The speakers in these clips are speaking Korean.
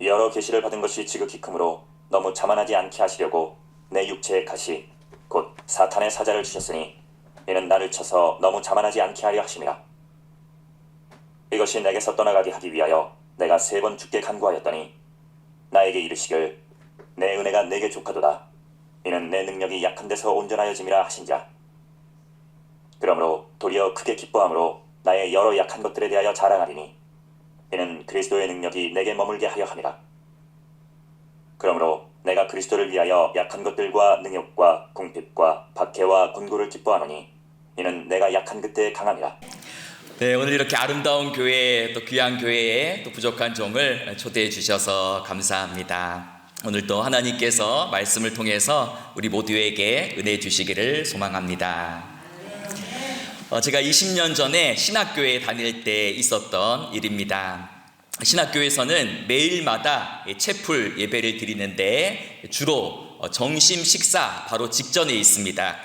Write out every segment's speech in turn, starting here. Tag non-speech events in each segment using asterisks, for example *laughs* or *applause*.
여러 계시를 받은 것이 지극히 크므로 너무 자만하지 않게 하시려고 내 육체의 가시 곧 사탄의 사자를 주셨으니 이는 나를 쳐서 너무 자만하지 않게 하려 하심이라. 이것이 내게서 떠나가게 하기 위하여 내가 세 번 죽게 간구하였더니 나에게 이르시길 내 은혜가 내게 족하도다. 이는 내 능력이 약한 데서 온전하여짐이라 하신자. 그러므로 도리어 크게 기뻐함으로 나의 여러 약한 것들에 대하여 자랑하리니 이는 그리스도의 능력이 내게 머물게 하려 함이라. 그러므로 내가 그리스도를 위하여 약한 것들과 능력과 궁핍과 박해와 곤고를 기뻐하노니 이는 내가 약한 그때에 강함이라. 네, 오늘 이렇게 아름다운 교회 또 귀한 교회에 또 부족한 종을 초대해 주셔서 감사합니다. 오늘 또 하나님께서 말씀을 통해서 우리 모두에게 은혜 주시기를 소망합니다. 어, 제가 20년 전에 신학교에 다닐 때 있었던 일입니다. 신학교에서는 매일마다 채풀 예배를 드리는데 주로 어, 점심 식사 바로 직전에 있습니다.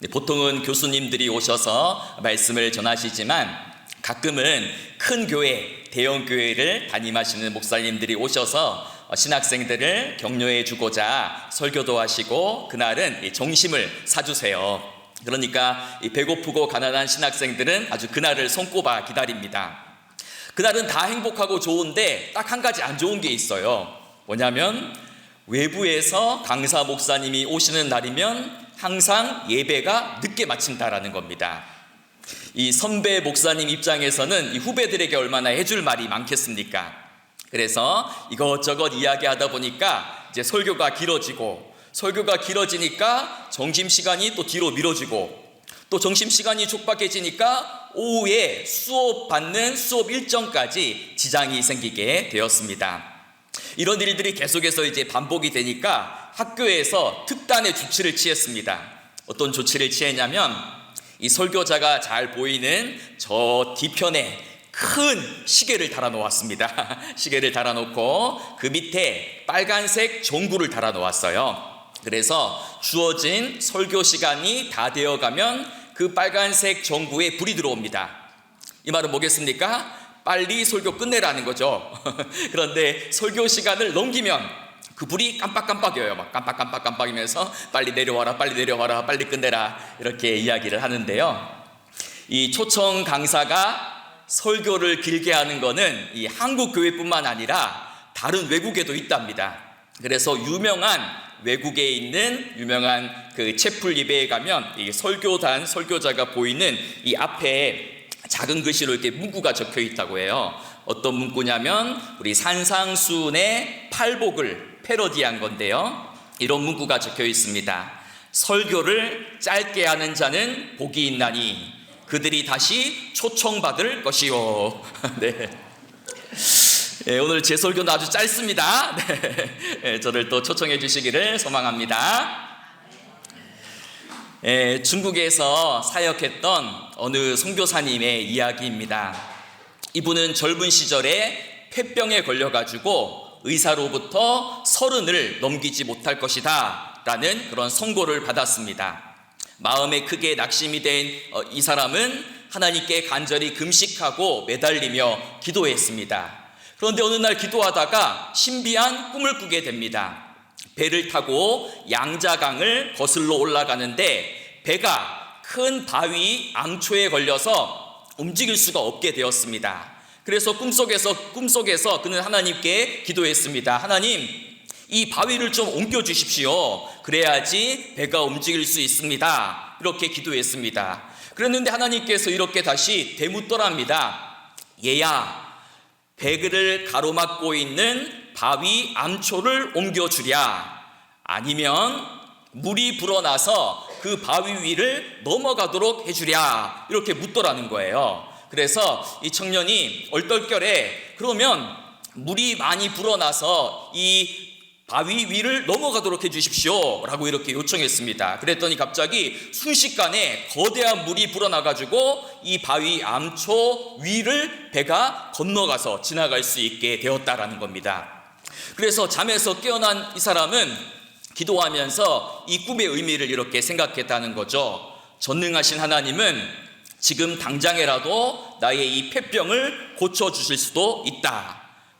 네, 보통은 교수님들이 오셔서 말씀을 전하시지만 가끔은 큰 교회, 대형 교회를 담임하시는 목사님들이 오셔서 어, 신학생들을 격려해 주고자 설교도 하시고 그날은 이 정심을 사주세요. 그러니까 이 배고프고 가난한 신학생들은 아주 그날을 손꼽아 기다립니다. 그날은 다 행복하고 좋은데 딱 한 가지 안 좋은 게 있어요. 뭐냐면 외부에서 강사 목사님이 오시는 날이면 항상 예배가 늦게 마친다라는 겁니다. 이 선배 목사님 입장에서는 이 후배들에게 얼마나 해줄 말이 많겠습니까? 그래서 이것저것 이야기하다 보니까 이제 설교가 길어지고 설교가 길어지니까 점심 시간이 또 뒤로 미뤄지고 또 점심 시간이 촉박해지니까 오후에 수업 받는 수업 일정까지 지장이 생기게 되었습니다. 이런 일들이 계속해서 이제 반복이 되니까 학교에서 특단의 조치를 취했습니다. 어떤 조치를 취했냐면 이 설교자가 잘 보이는 저 뒤편에 큰 시계를 달아 놓았습니다. *laughs* 시계를 달아 놓고 그 밑에 빨간색 종구를 달아 놓았어요. 그래서 주어진 설교 시간이 다 되어 가면 그 빨간색 전구에 불이 들어옵니다. 이 말은 뭐겠습니까? 빨리 설교 끝내라는 거죠. *laughs* 그런데 설교 시간을 넘기면 그 불이 깜빡깜빡여요. 막 깜빡깜빡깜빡이면서 빨리 내려와라, 빨리 내려와라, 빨리 끝내라 이렇게 이야기를 하는데요. 이 초청 강사가 설교를 길게 하는 거는 이 한국 교회뿐만 아니라 다른 외국에도 있답니다. 그래서 유명한 외국에 있는 유명한 그 채플 예배에 가면 이 설교단 설교자가 보이는 이 앞에 작은 글씨로 이렇게 문구가 적혀 있다고 해요. 어떤 문구냐면 우리 산상수훈의 팔복을 패러디한 건데요. 이런 문구가 적혀 있습니다. 설교를 짧게 하는 자는 복이 있나니 그들이 다시 초청받을 것이요. *laughs* 네. 예, 오늘 제 설교는 아주 짧습니다. 네, 예, 저를 또 초청해 주시기를 소망합니다. 예, 중국에서 사역했던 어느 선교사님의 이야기입니다. 이분은 젊은 시절에 폐병에 걸려가지고 의사로부터 서른을 넘기지 못할 것이다 라는 그런 선고를 받았습니다. 마음에 크게 낙심이 된 이 사람은 하나님께 간절히 금식하고 매달리며 기도했습니다. 그런데 어느 날 기도하다가 신비한 꿈을 꾸게 됩니다. 배를 타고 양자강을 거슬러 올라가는데 배가 큰 바위 암초에 걸려서 움직일 수가 없게 되었습니다. 그래서 꿈속에서 꿈속에서 그는 하나님께 기도했습니다. 하나님, 이 바위를 좀 옮겨 주십시오. 그래야지 배가 움직일 수 있습니다. 이렇게 기도했습니다. 그랬는데 하나님께서 이렇게 다시 대묻더랍니다. 얘야, 배그를 가로막고 있는 바위 암초를 옮겨주랴 아니면 물이 불어나서 그 바위 위를 넘어가도록 해주랴 이렇게 묻더라는 거예요. 그래서 이 청년이 얼떨결에 그러면 물이 많이 불어나서 이 바위 위를 넘어가도록 해주십시오. 라고 이렇게 요청했습니다. 그랬더니 갑자기 순식간에 거대한 물이 불어나가지고 이 바위 암초 위를 배가 건너가서 지나갈 수 있게 되었다라는 겁니다. 그래서 잠에서 깨어난 이 사람은 기도하면서 이 꿈의 의미를 이렇게 생각했다는 거죠. 전능하신 하나님은 지금 당장에라도 나의 이 폐병을 고쳐주실 수도 있다.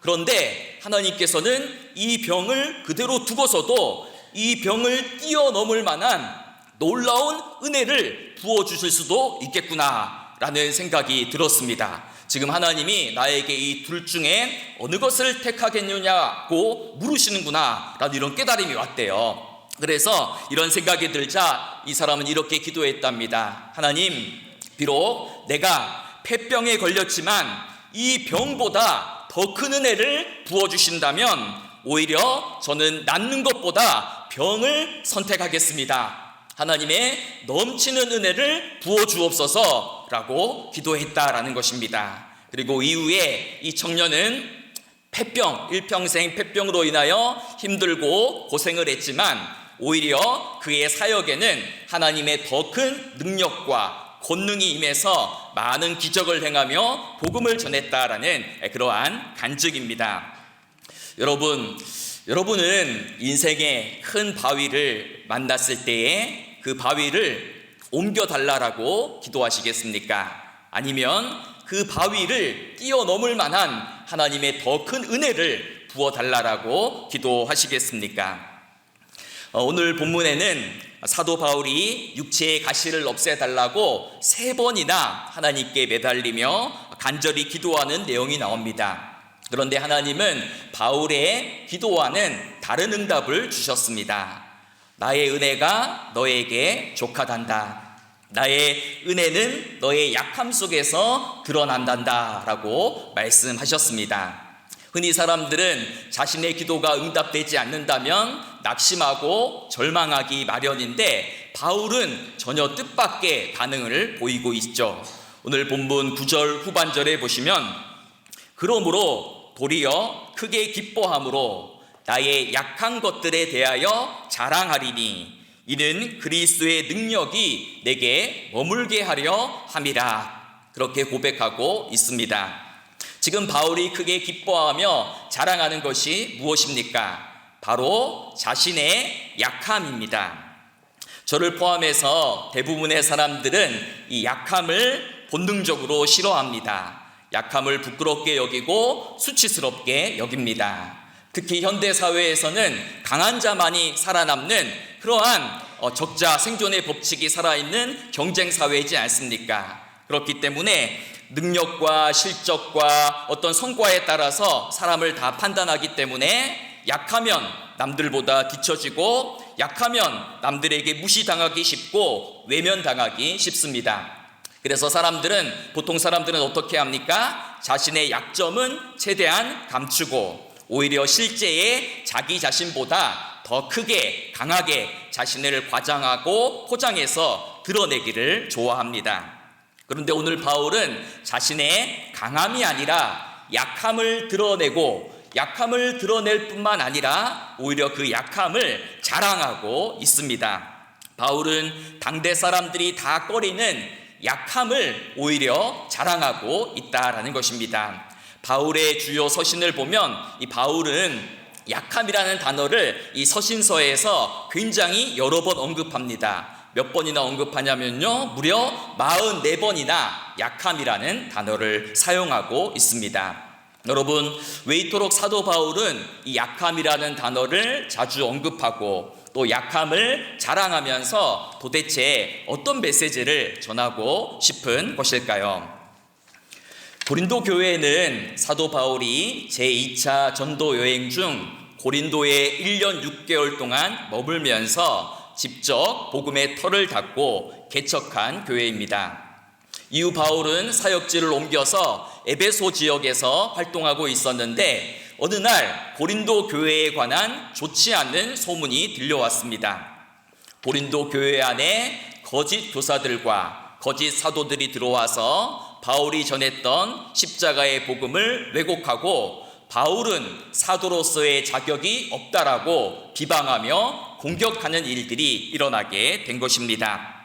그런데 하나님께서는 이 병을 그대로 두고서도 이 병을 뛰어넘을 만한 놀라운 은혜를 부어주실 수도 있겠구나라는 생각이 들었습니다. 지금 하나님이 나에게 이 둘 중에 어느 것을 택하겠느냐고 물으시는구나라는 이런 깨달음이 왔대요. 그래서 이런 생각이 들자 이 사람은 이렇게 기도했답니다. 하나님, 비록 내가 폐병에 걸렸지만 이 병보다 더 큰 은혜를 부어주신다면 오히려 저는 낫는 것보다 병을 선택하겠습니다. 하나님의 넘치는 은혜를 부어주옵소서 라고 기도했다라는 것입니다. 그리고 이후에 이 청년은 폐병, 일평생 폐병으로 인하여 힘들고 고생을 했지만 오히려 그의 사역에는 하나님의 더 큰 능력과 권능이 임해서 많은 기적을 행하며 복음을 전했다라는 그러한 간증입니다. 여러분, 여러분은 인생의 큰 바위를 만났을 때에 그 바위를 옮겨 달라라고 기도하시겠습니까? 아니면 그 바위를 뛰어넘을 만한 하나님의 더 큰 은혜를 부어 달라라고 기도하시겠습니까? 어, 오늘 본문에는 사도 바울이 육체의 가시를 없애달라고 세 번이나 하나님께 매달리며 간절히 기도하는 내용이 나옵니다. 그런데 하나님은 바울의 기도와는 다른 응답을 주셨습니다. 나의 은혜가 너에게 족하단다. 나의 은혜는 너의 약함 속에서 드러난단다. 라고 말씀하셨습니다. 흔히 사람들은 자신의 기도가 응답되지 않는다면 낙심하고 절망하기 마련인데 바울은 전혀 뜻밖의 반응을 보이고 있죠. 오늘 본문 9절 후반절에 보시면 그러므로 도리어 크게 기뻐함으로 나의 약한 것들에 대하여 자랑하리니 이는 그리스도의 능력이 내게 머물게 하려 함이라 그렇게 고백하고 있습니다. 지금 바울이 크게 기뻐하며 자랑하는 것이 무엇입니까? 바로 자신의 약함입니다. 저를 포함해서 대부분의 사람들은 이 약함을 본능적으로 싫어합니다. 약함을 부끄럽게 여기고 수치스럽게 여깁니다. 특히 현대 사회에서는 강한 자만이 살아남는 그러한 어, 적자 생존의 법칙이 살아있는 경쟁 사회이지 않습니까? 그렇기 때문에 능력과 실적과 어떤 성과에 따라서 사람을 다 판단하기 때문에 약하면 남들보다 뒤처지고 약하면 남들에게 무시당하기 쉽고 외면당하기 쉽습니다. 그래서 사람들은 보통 사람들은 어떻게 합니까? 자신의 약점은 최대한 감추고 오히려 실제의 자기 자신보다 더 크게 강하게 자신을 과장하고 포장해서 드러내기를 좋아합니다. 그런데 오늘 바울은 자신의 강함이 아니라 약함을 드러내고 약함을 드러낼 뿐만 아니라 오히려 그 약함을 자랑하고 있습니다. 바울은 당대 사람들이 다 꺼리는 약함을 오히려 자랑하고 있다라는 것입니다. 바울의 주요 서신을 보면 이 바울은 약함이라는 단어를 이 서신서에서 굉장히 여러 번 언급합니다. 몇 번이나 언급하냐면요. 무려 44번이나 약함이라는 단어를 사용하고 있습니다. 여러분, 왜 이토록 사도 바울은 이 약함이라는 단어를 자주 언급하고 또 약함을 자랑하면서 도대체 어떤 메시지를 전하고 싶은 것일까요? 고린도 교회는 사도 바울이 제2차 전도 여행 중 고린도에 1년 6개월 동안 머물면서 직접 복음의 털을 닫고 개척한 교회입니다. 이후 바울은 사역지를 옮겨서 에베소 지역에서 활동하고 있었는데 어느 날 고린도 교회에 관한 좋지 않은 소문이 들려왔습니다. 고린도 교회 안에 거짓 교사들과 거짓 사도들이 들어와서 바울이 전했던 십자가의 복음을 왜곡하고 바울은 사도로서의 자격이 없다라고 비방하며 공격하는 일들이 일어나게 된 것입니다.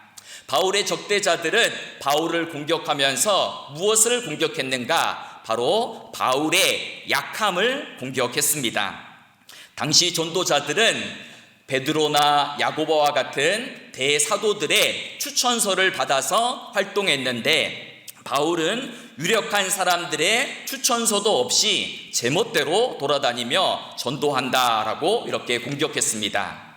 바울의 적대자들은 바울을 공격하면서 무엇을 공격했는가? 바로 바울의 약함을 공격했습니다. 당시 전도자들은 베드로나 야고보와 같은 대사도들의 추천서를 받아서 활동했는데 바울은 유력한 사람들의 추천서도 없이 제멋대로 돌아다니며 전도한다라고 이렇게 공격했습니다.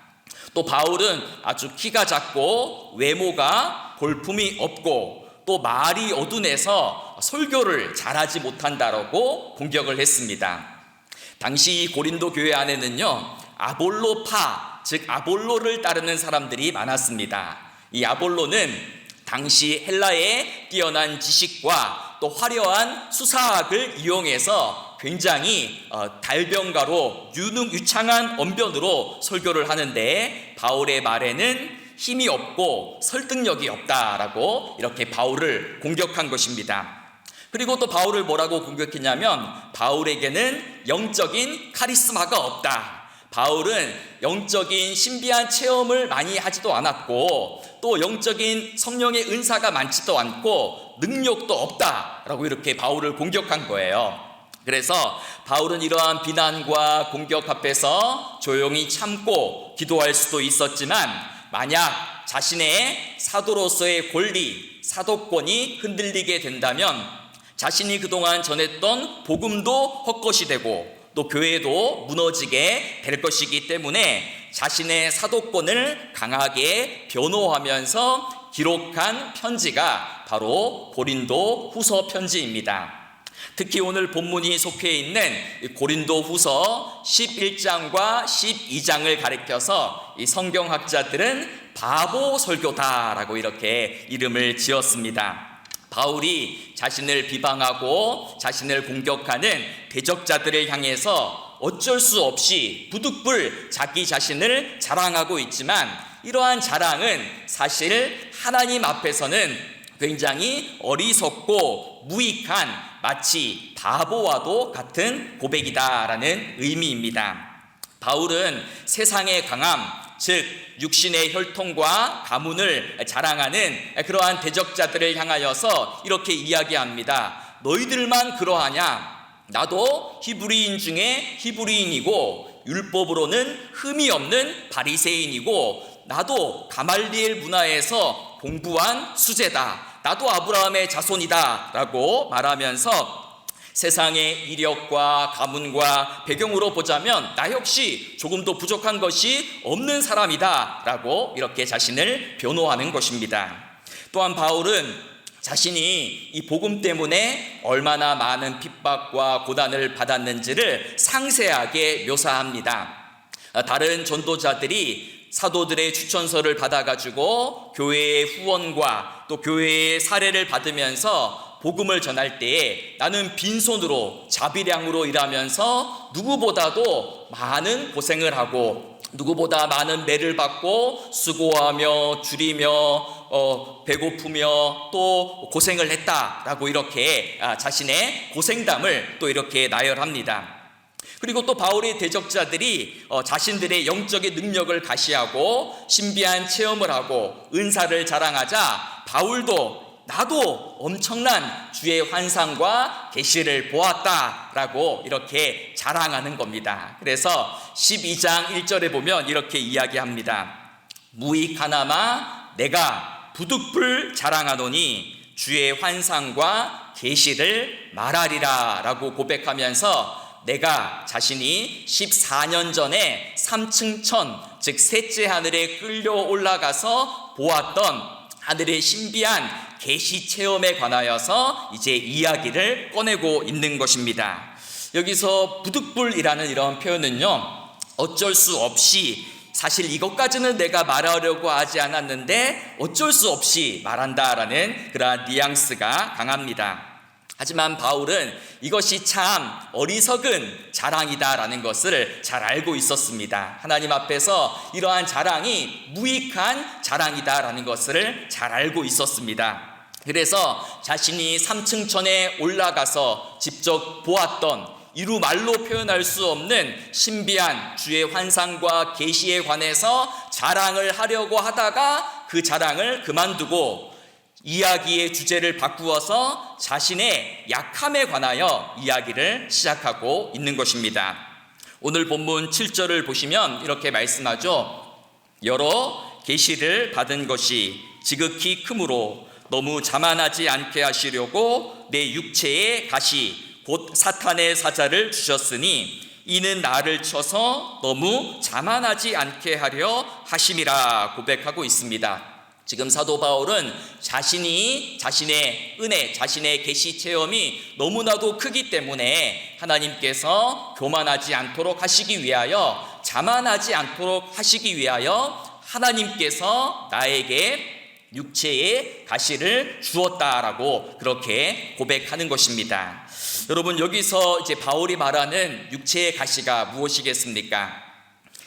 또 바울은 아주 키가 작고 외모가 볼품이 없고 또 말이 어둔해서 설교를 잘하지 못한다라고 공격을 했습니다. 당시 고린도 교회 안에는요 아볼로파 즉 아볼로를 따르는 사람들이 많았습니다. 이 아볼로는 당시 헬라의 뛰어난 지식과 또 화려한 수사학을 이용해서 굉장히 어, 달변가로 유능 유창한 언변으로 설교를 하는데 바울의 말에는 힘이 없고 설득력이 없다라고 이렇게 바울을 공격한 것입니다. 그리고 또 바울을 뭐라고 공격했냐면 바울에게는 영적인 카리스마가 없다. 바울은 영적인 신비한 체험을 많이 하지도 않았고 또 영적인 성령의 은사가 많지도 않고 능력도 없다라고 이렇게 바울을 공격한 거예요. 그래서 바울은 이러한 비난과 공격 앞에서 조용히 참고 기도할 수도 있었지만 만약 자신의 사도로서의 권리, 사도권이 흔들리게 된다면 자신이 그동안 전했던 복음도 헛것이 되고 또 교회도 무너지게 될 것이기 때문에 자신의 사도권을 강하게 변호하면서 기록한 편지가 바로 고린도 후서 편지입니다. 특히 오늘 본문이 속해 있는 이 고린도 후서 11장과 12장을 가리켜서 이 성경학자들은 바보 설교다라고 이렇게 이름을 지었습니다. 바울이 자신을 비방하고 자신을 공격하는 대적자들을 향해서 어쩔 수 없이 부득불 자기 자신을 자랑하고 있지만 이러한 자랑은 사실 하나님 앞에서는 굉장히 어리석고 무익한 마치 바보와도 같은 고백이다라는 의미입니다. 바울은 세상의 강함, 즉 육신의 혈통과 가문을 자랑하는 그러한 대적자들을 향하여서 이렇게 이야기합니다. 너희들만 그러하냐? 나도 히브리인 중에 히브리인이고 율법으로는 흠이 없는 바리새인이고 나도 가말리엘 문화에서 공부한 수제다. 나도 아브라함의 자손이다 라고 말하면서 세상의 이력과 가문과 배경으로 보자면 나 역시 조금도 부족한 것이 없는 사람이다 라고 이렇게 자신을 변호하는 것입니다. 또한 바울은 자신이 이 복음 때문에 얼마나 많은 핍박과 고단을 받았는지를 상세하게 묘사합니다. 다른 전도자들이 사도들의 추천서를 받아가지고 교회의 후원과 또 교회의 사례를 받으면서 복음을 전할 때에 나는 빈손으로 자비량으로 일하면서 누구보다도 많은 고생을 하고 누구보다 많은 매를 받고 수고하며 줄이며 어, 배고프며 또 고생을 했다라고 이렇게 아, 자신의 고생담을 또 이렇게 나열합니다. 그리고 또 바울의 대적자들이 어, 자신들의 영적인 능력을 가시하고 신비한 체험을 하고 은사를 자랑하자 바울도 나도 엄청난 주의 환상과 계시를 보았다라고 이렇게 자랑하는 겁니다. 그래서 12장 1절에 보면 이렇게 이야기합니다. 무익하나마 내가 부득불 자랑하노니 주의 환상과 계시를 말하리라라고 고백하면서 내가 자신이 14년 전에 3층 천, 즉 셋째 하늘에 끌려 올라가서 보았던 하늘의 신비한 계시 체험에 관하여서 이제 이야기를 꺼내고 있는 것입니다. 여기서 부득불이라는 이런 표현은요. 어쩔 수 없이 사실 이것까지는 내가 말하려고 하지 않았는데 어쩔 수 없이 말한다라는 그러한 뉘앙스가 강합니다. 하지만 바울은 이것이 참 어리석은 자랑이다라는 것을 잘 알고 있었습니다. 하나님 앞에서 이러한 자랑이 무익한 자랑이다라는 것을 잘 알고 있었습니다. 그래서 자신이 3층 천에 올라가서 직접 보았던 이루 말로 표현할 수 없는 신비한 주의 환상과 계시에 관해서 자랑을 하려고 하다가 그 자랑을 그만두고 이야기의 주제를 바꾸어서 자신의 약함에 관하여 이야기를 시작하고 있는 것입니다. 오늘 본문 7절을 보시면 이렇게 말씀하죠. 여러 계시를 받은 것이 지극히 크므로 너무 자만하지 않게 하시려고 내 육체에 가시 곧 사탄의 사자를 주셨으니 이는 나를 쳐서 너무 자만하지 않게 하려 하심이라 고백하고 있습니다. 지금 사도 바울은 자신이 자신의 은혜, 자신의 계시 체험이 너무나도 크기 때문에 하나님께서 교만하지 않도록 하시기 위하여 자만하지 않도록 하시기 위하여 하나님께서 나에게 육체의 가시를 주었다라고 그렇게 고백하는 것입니다. 여러분 여기서 이제 바울이 말하는 육체의 가시가 무엇이겠습니까?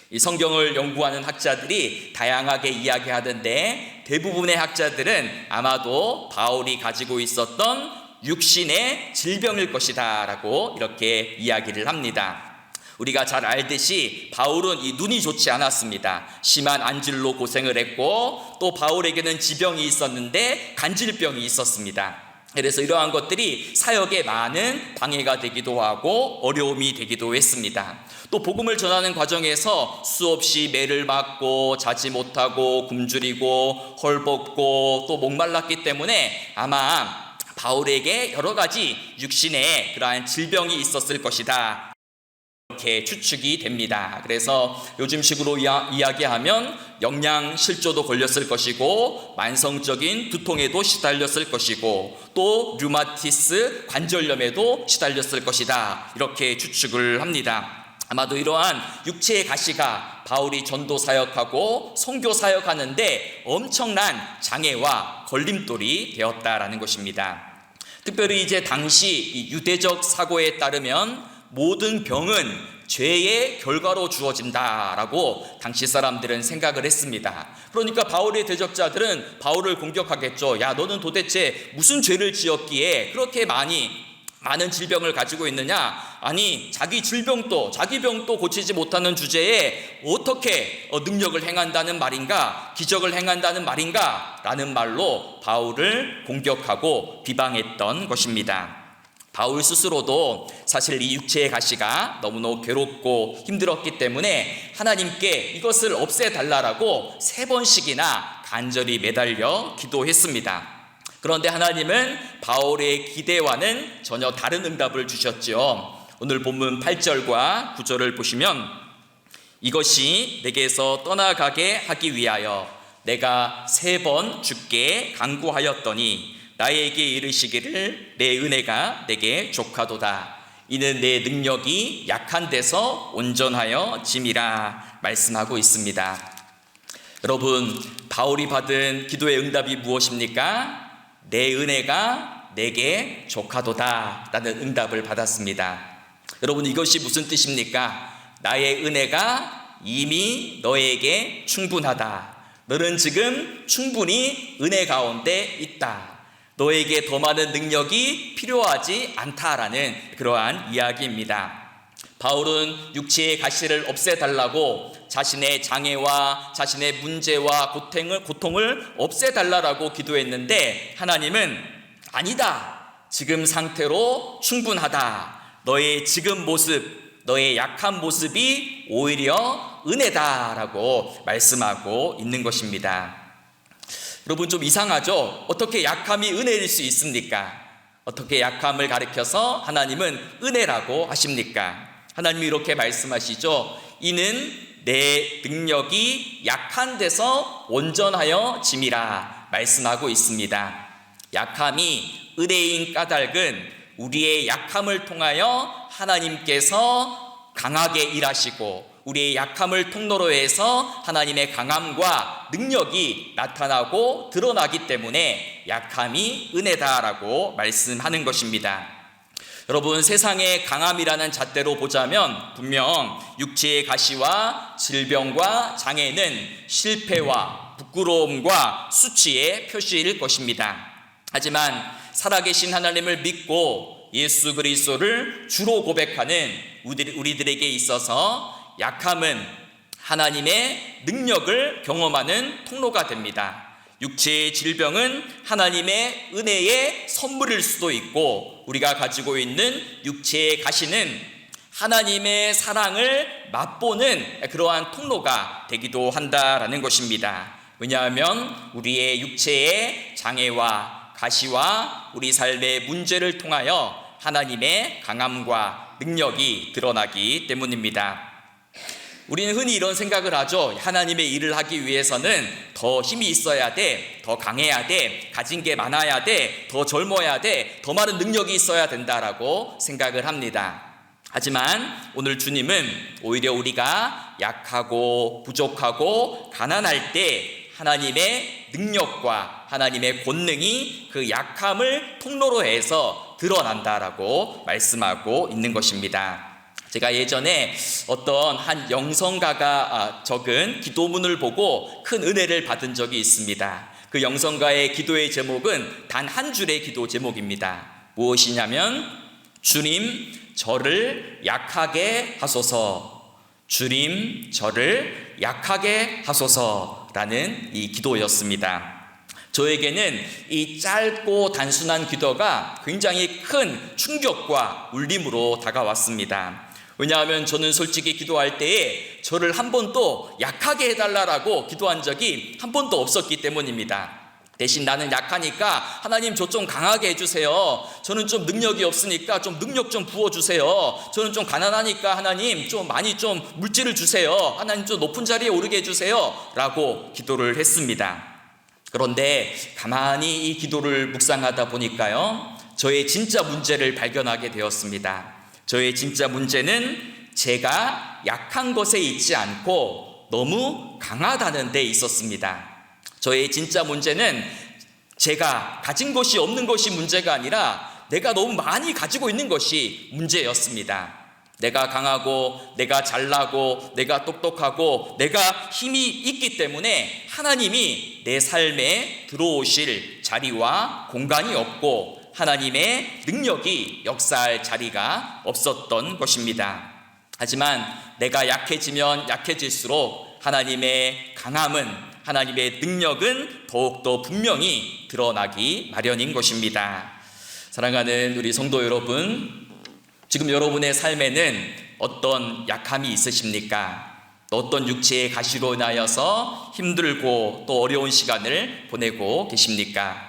이 성경을 연구하는 학자들이 다양하게 이야기하던데 대부분의 학자들은 아마도 바울이 가지고 있었던 육신의 질병일 것이다 라고 이렇게 이야기를 합니다. 우리가 잘 알듯이 바울은 이 눈이 좋지 않았습니다. 심한 안질로 고생을 했고 또 바울에게는 지병이 있었는데 간질병이 있었습니다. 그래서 이러한 것들이 사역에 많은 방해가 되기도 하고 어려움이 되기도 했습니다. 또 복음을 전하는 과정에서 수없이 매를 맞고 자지 못하고 굶주리고 헐벗고 또 목말랐기 때문에 아마 바울에게 여러 가지 육신에 그러한 질병이 있었을 것이다. 이렇게 추측이 됩니다. 그래서 요즘식으로 이야, 이야기하면 영양실조도 걸렸을 것이고 만성적인 두통에도 시달렸을 것이고 또 류마티스 관절염에도 시달렸을 것이다. 이렇게 추측을 합니다. 아마도 이러한 육체의 가시가 바울이 전도 사역하고 선교 사역하는데 엄청난 장애와 걸림돌이 되었다라는 것입니다. 특별히 이제 당시 이 유대적 사고에 따르면 모든 병은 죄의 결과로 주어진다라고 당시 사람들은 생각을 했습니다. 그러니까 바울의 대적자들은 바울을 공격하겠죠. 야, 너는 도대체 무슨 죄를 지었기에 그렇게 많이 많은 질병을 가지고 있느냐? 아니, 자기 질병도, 자기 병도 고치지 못하는 주제에 어떻게 어, 능력을 행한다는 말인가? 기적을 행한다는 말인가? 라는 말로 바울을 공격하고 비방했던 것입니다. 바울 스스로도 사실 이 육체의 가시가 너무너무 괴롭고 힘들었기 때문에 하나님께 이것을 없애달라고 세 번씩이나 간절히 매달려 기도했습니다. 그런데 하나님은 바울의 기대와는 전혀 다른 응답을 주셨지요. 오늘 본문 8절과 9절을 보시면 이것이 내게서 떠나가게 하기 위하여 내가 세 번 죽게 강구하였더니 나에게 이르시기를 내 은혜가 내게 족하도다. 이는 내 능력이 약한 데서 온전하여 짐이라 말씀하고 있습니다. 여러분, 바울이 받은 기도의 응답이 무엇입니까? 내 은혜가 내게 족하도다. 라는 응답을 받았습니다. 여러분, 이것이 무슨 뜻입니까? 나의 은혜가 이미 너에게 충분하다. 너는 지금 충분히 은혜 가운데 있다. 너에게 더 많은 능력이 필요하지 않다라는 그러한 이야기입니다. 바울은 육체의 가시를 없애달라고 자신의 장애와 자신의 문제와 고통을, 고통을 없애달라고 기도했는데 하나님은 아니다. 지금 상태로 충분하다. 너의 지금 모습, 너의 약한 모습이 오히려 은혜다라고 말씀하고 있는 것입니다. 여러분 좀 이상하죠? 어떻게 약함이 은혜일 수 있습니까? 어떻게 약함을 가리켜서 하나님은 은혜라고 하십니까? 하나님이 이렇게 말씀하시죠. 이는 내 능력이 약한 데서 온전하여 짐이라 말씀하고 있습니다. 약함이 은혜인 까닭은 우리의 약함을 통하여 하나님께서 강하게 일하시고 우리의 약함을 통로로 해서 하나님의 강함과 능력이 나타나고 드러나기 때문에 약함이 은혜다라고 말씀하는 것입니다. 여러분 세상의 강함이라는 잣대로 보자면 분명 육체의 가시와 질병과 장애는 실패와 부끄러움과 수치의 표시일 것입니다. 하지만 살아계신 하나님을 믿고 예수 그리스도를 주로 고백하는 우리들에게 있어서 약함은 하나님의 능력을 경험하는 통로가 됩니다. 육체의 질병은 하나님의 은혜의 선물일 수도 있고 우리가 가지고 있는 육체의 가시는 하나님의 사랑을 맛보는 그러한 통로가 되기도 한다라는 것입니다. 왜냐하면 우리의 육체의 장애와 가시와 우리 삶의 문제를 통하여 하나님의 강함과 능력이 드러나기 때문입니다. 우리는 흔히 이런 생각을 하죠. 하나님의 일을 하기 위해서는 더 힘이 있어야 돼, 더 강해야 돼, 가진 게 많아야 돼, 더 젊어야 돼, 더 많은 능력이 있어야 된다라고 생각을 합니다. 하지만 오늘 주님은 오히려 우리가 약하고 부족하고 가난할 때 하나님의 능력과 하나님의 권능이 그 약함을 통로로 해서 드러난다라고 말씀하고 있는 것입니다. 제가 예전에 어떤 한 영성가가 아, 적은 기도문을 보고 큰 은혜를 받은 적이 있습니다. 그 영성가의 기도의 제목은 단 한 줄의 기도 제목입니다. 무엇이냐면 주님 저를 약하게 하소서. 주님 저를 약하게 하소서라는 이 기도였습니다. 저에게는 이 짧고 단순한 기도가 굉장히 큰 충격과 울림으로 다가왔습니다. 왜냐하면 저는 솔직히 기도할 때에 저를 한 번도 약하게 해달라라고 기도한 적이 한 번도 없었기 때문입니다. 대신 나는 약하니까 하나님 저 좀 강하게 해주세요. 저는 좀 능력이 없으니까 좀 능력 좀 부어주세요. 저는 좀 가난하니까 하나님 좀 많이 좀 물질을 주세요. 하나님 좀 높은 자리에 오르게 해주세요. 라고 기도를 했습니다. 그런데 가만히 이 기도를 묵상하다 보니까요. 저의 진짜 문제를 발견하게 되었습니다. 저의 진짜 문제는 제가 약한 것에 있지 않고 너무 강하다는 데 있었습니다. 저의 진짜 문제는 제가 가진 것이 없는 것이 문제가 아니라 내가 너무 많이 가지고 있는 것이 문제였습니다. 내가 강하고, 내가 잘나고, 내가 똑똑하고, 내가 힘이 있기 때문에 하나님이 내 삶에 들어오실 자리와 공간이 없고, 하나님의 능력이 역사할 자리가 없었던 것입니다. 하지만 내가 약해지면 약해질수록 하나님의 강함은 하나님의 능력은 더욱더 분명히 드러나기 마련인 것입니다. 사랑하는 우리 성도 여러분, 지금 여러분의 삶에는 어떤 약함이 있으십니까? 또 어떤 육체의 가시로 인하여서 힘들고 또 어려운 시간을 보내고 계십니까?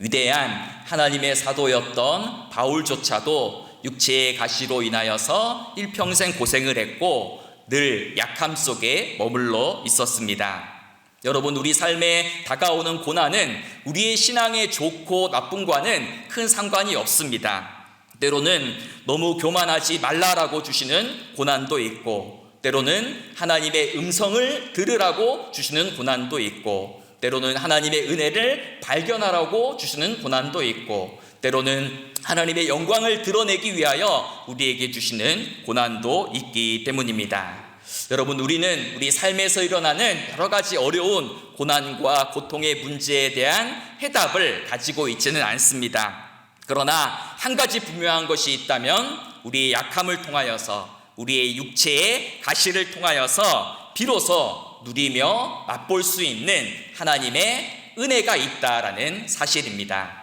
위대한 하나님의 사도였던 바울조차도 육체의 가시로 인하여서 일평생 고생을 했고 늘 약함 속에 머물러 있었습니다. 여러분, 우리 삶에 다가오는 고난은 우리의 신앙에 좋고 나쁜과는 큰 상관이 없습니다. 때로는 너무 교만하지 말라라고 주시는 고난도 있고, 때로는 하나님의 음성을 들으라고 주시는 고난도 있고, 때로는 하나님의 은혜를 발견하라고 주시는 고난도 있고, 때로는 하나님의 영광을 드러내기 위하여 우리에게 주시는 고난도 있기 때문입니다. 여러분, 우리는 우리 삶에서 일어나는 여러 가지 어려운 고난과 고통의 문제에 대한 해답을 가지고 있지는 않습니다. 그러나 한 가지 분명한 것이 있다면 우리의 약함을 통하여서 우리의 육체의 가시를 통하여서 비로소 누리며 맛볼 수 있는 하나님의 은혜가 있다라는 사실입니다.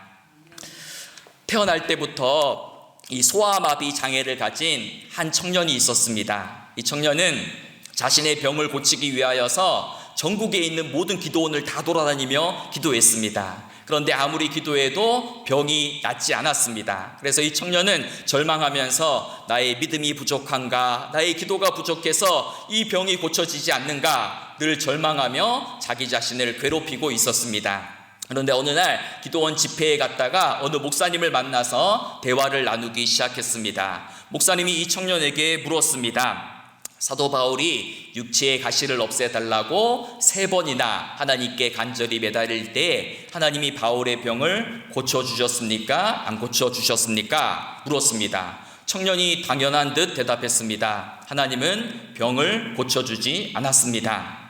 태어날 때부터 이 소아마비 장애를 가진 한 청년이 있었습니다. 이 청년은 자신의 병을 고치기 위하여서 전국에 있는 모든 기도원을 다 돌아다니며 기도했습니다. 그런데 아무리 기도해도 병이 낫지 않았습니다. 그래서 이 청년은 절망하면서 나의 믿음이 부족한가, 나의 기도가 부족해서 이 병이 고쳐지지 않는가 늘 절망하며 자기 자신을 괴롭히고 있었습니다. 그런데 어느 날 기도원 집회에 갔다가 어느 목사님을 만나서 대화를 나누기 시작했습니다. 목사님이 이 청년에게 물었습니다. 사도 바울이 육체의 가시를 없애달라고 세 번이나 하나님께 간절히 매달릴 때 하나님이 바울의 병을 고쳐주셨습니까? 안 고쳐주셨습니까? 물었습니다. 청년이 당연한 듯 대답했습니다. 하나님은 병을 고쳐주지 않았습니다.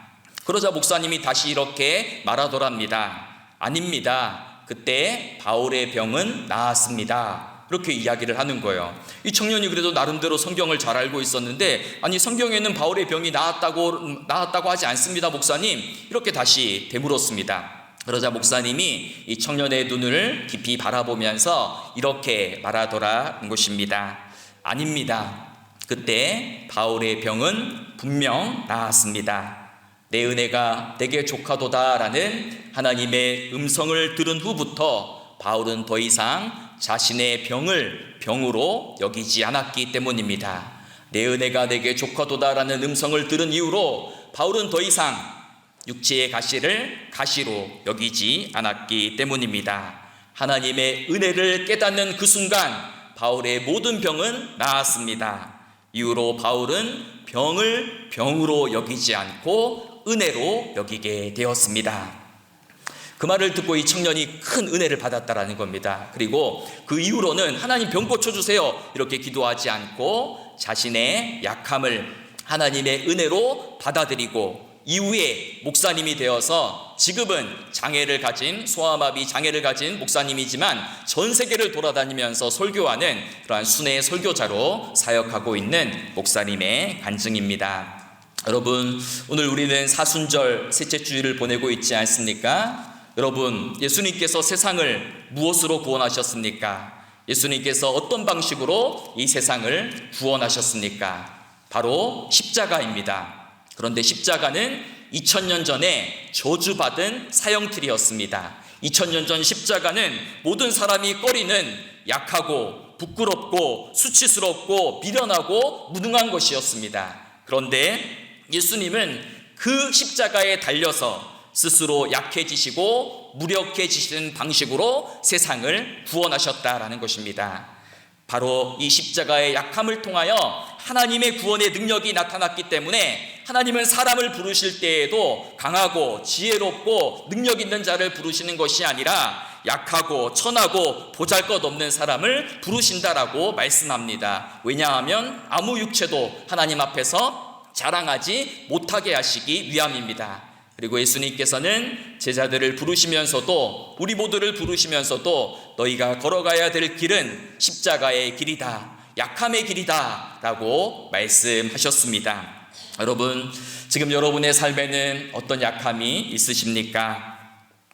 그러자 목사님이 다시 이렇게 말하더랍니다. 아닙니다. 그때 바울의 병은 나았습니다. 그렇게 이야기를 하는 거예요. 이 청년이 그래도 나름대로 성경을 잘 알고 있었는데, 아니, 성경에는 바울의 병이 나았다고, 나았다고 하지 않습니다, 목사님. 이렇게 다시 되물었습니다. 그러자 목사님이 이 청년의 눈을 깊이 바라보면서 이렇게 말하더라는 것입니다. 아닙니다. 그때 바울의 병은 분명 나았습니다. 내 은혜가 내게 족하도다라는 하나님의 음성을 들은 후부터 바울은 더 이상 자신의 병을 병으로 여기지 않았기 때문입니다. 내 은혜가 내게 족하도다라는 음성을 들은 이후로 바울은 더 이상 육체의 가시를 가시로 여기지 않았기 때문입니다. 하나님의 은혜를 깨닫는 그 순간 바울의 모든 병은 나았습니다. 이후로 바울은 병을 병으로 여기지 않고 은혜로 여기게 되었습니다. 그 말을 듣고 이 청년이 큰 은혜를 받았다라는 겁니다. 그리고 그 이후로는 하나님 병 고쳐주세요. 이렇게 기도하지 않고 자신의 약함을 하나님의 은혜로 받아들이고 이후에 목사님이 되어서 지금은 장애를 가진 소아마비 장애를 가진 목사님이지만 전 세계를 돌아다니면서 설교하는 그러한 순회의 설교자로 사역하고 있는 목사님의 간증입니다. 여러분 오늘 우리는 사순절 셋째 주일을 보내고 있지 않습니까? 여러분 예수님께서 세상을 무엇으로 구원하셨습니까? 예수님께서 어떤 방식으로 이 세상을 구원하셨습니까? 바로 십자가입니다. 그런데 십자가는 2000년 전에 저주받은 사형틀이었습니다. 2000년 전 십자가는 모든 사람이 꺼리는 약하고 부끄럽고 수치스럽고 미련하고 무능한 것이었습니다. 그런데 예수님은 그 십자가에 달려서 스스로 약해지시고 무력해지시는 방식으로 세상을 구원하셨다라는 것입니다. 바로 이 십자가의 약함을 통하여 하나님의 구원의 능력이 나타났기 때문에 하나님은 사람을 부르실 때에도 강하고 지혜롭고 능력 있는 자를 부르시는 것이 아니라 약하고 천하고 보잘 것 없는 사람을 부르신다라고 말씀합니다. 왜냐하면 아무 육체도 하나님 앞에서 자랑하지 못하게 하시기 위함입니다. 그리고 예수님께서는 제자들을 부르시면서도 우리 모두를 부르시면서도 너희가 걸어가야 될 길은 십자가의 길이다. 약함의 길이다. 라고 말씀하셨습니다. 여러분, 지금 여러분의 삶에는 어떤 약함이 있으십니까?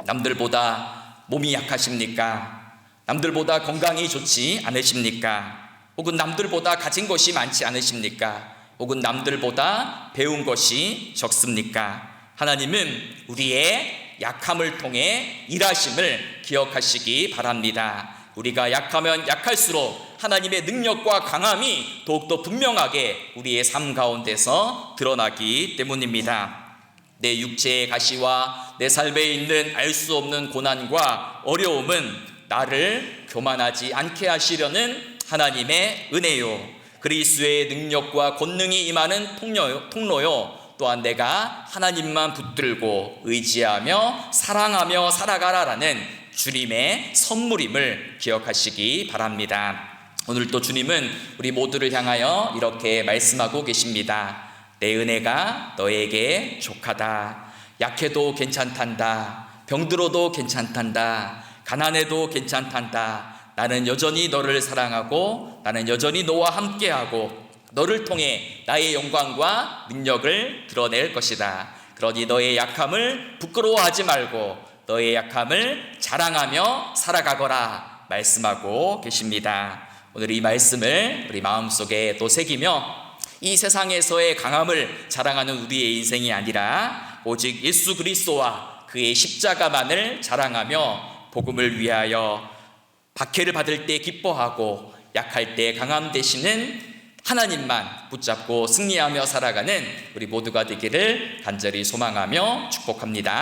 남들보다 몸이 약하십니까? 남들보다 건강이 좋지 않으십니까? 혹은 남들보다 가진 것이 많지 않으십니까? 혹은 남들보다 배운 것이 적습니까? 하나님은 우리의 약함을 통해 일하심을 기억하시기 바랍니다. 우리가 약하면 약할수록 하나님의 능력과 강함이 더욱더 분명하게 우리의 삶 가운데서 드러나기 때문입니다. 내 육체의 가시와 내 삶에 있는 알 수 없는 고난과 어려움은 나를 교만하지 않게 하시려는 하나님의 은혜요. 그리스의 능력과 권능이 임하는 통로요. 통로요. 또한 내가 하나님만 붙들고 의지하며 사랑하며 살아가라라는 주님의 선물임을 기억하시기 바랍니다. 오늘 또 주님은 우리 모두를 향하여 이렇게 말씀하고 계십니다. 내 은혜가 너에게 족하다. 약해도 괜찮단다. 병들어도 괜찮단다. 가난해도 괜찮단다. 나는 여전히 너를 사랑하고 나는 여전히 너와 함께하고 너를 통해 나의 영광과 능력을 드러낼 것이다. 그러니 너의 약함을 부끄러워하지 말고 너의 약함을 자랑하며 살아가거라 말씀하고 계십니다. 오늘 이 말씀을 우리 마음속에 또 새기며 이 세상에서의 강함을 자랑하는 우리의 인생이 아니라 오직 예수 그리스도와 그의 십자가만을 자랑하며 복음을 위하여 박해를 받을 때 기뻐하고 약할 때 강함 되시는 하나님만 붙잡고 승리하며 살아가는 우리 모두가 되기를 간절히 소망하며 축복합니다.